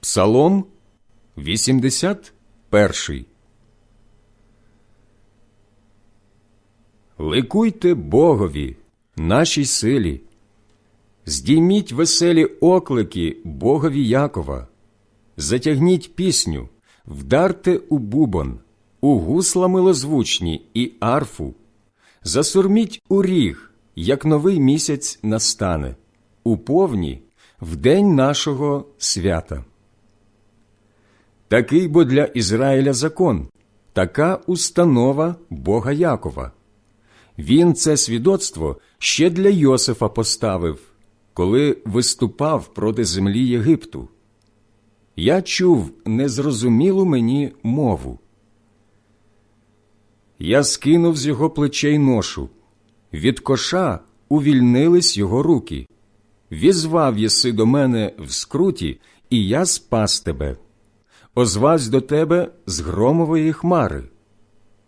Псалом 81 Ликуйте Богові, нашій силі, здійміть веселі оклики Богові Якова, затягніть пісню, вдарте у бубон, у гусла милозвучні і арфу, засурміть у ріг, як новий місяць настане, у повні в день нашого свята. Такий бо для Ізраїля закон, така установа Бога Якова. Він це свідоцтво ще для Йосифа поставив, коли виступав проти землі Єгипту. Я чув незрозумілу мені мову. Я скинув з його плечей ношу, від коша увільнились його руки. Візвав єси до мене в скруті, і я спас тебе. Озвавсь до тебе з громової хмари.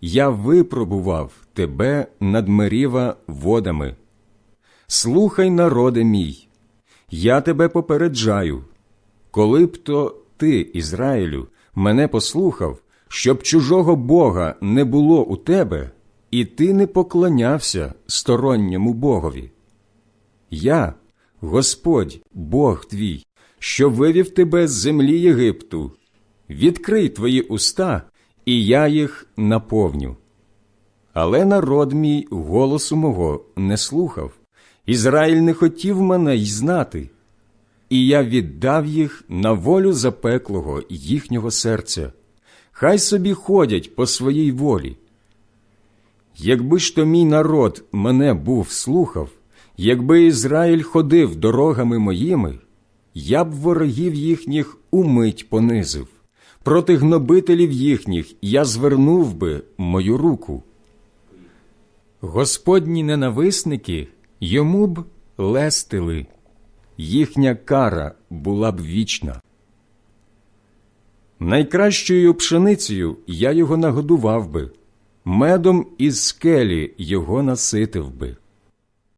Я випробував тебе над меріва водами. Слухай, народе мій, я тебе попереджаю, коли б то ти, Ізраїлю, мене послухав, щоб чужого Бога не було у тебе, і ти не поклонявся сторонньому Богові. Я, Господь, Бог твій, що вивів тебе з землі Єгипту, відкрий твої уста, і я їх наповню. Але народ мій голосу мого не слухав, Ізраїль не хотів мене й знати, і я віддав їх на волю запеклого їхнього серця. Хай собі ходять по своїй волі. Якби ж то мій народ мене був слухав, якби Ізраїль ходив дорогами моїми, я б ворогів їхніх умить понизив, проти гнобителів їхніх я звернув би мою руку. Господні ненависники йому б лестили, їхня кара була б вічна. Найкращою пшеницею я його нагодував би, медом із скелі його наситив би.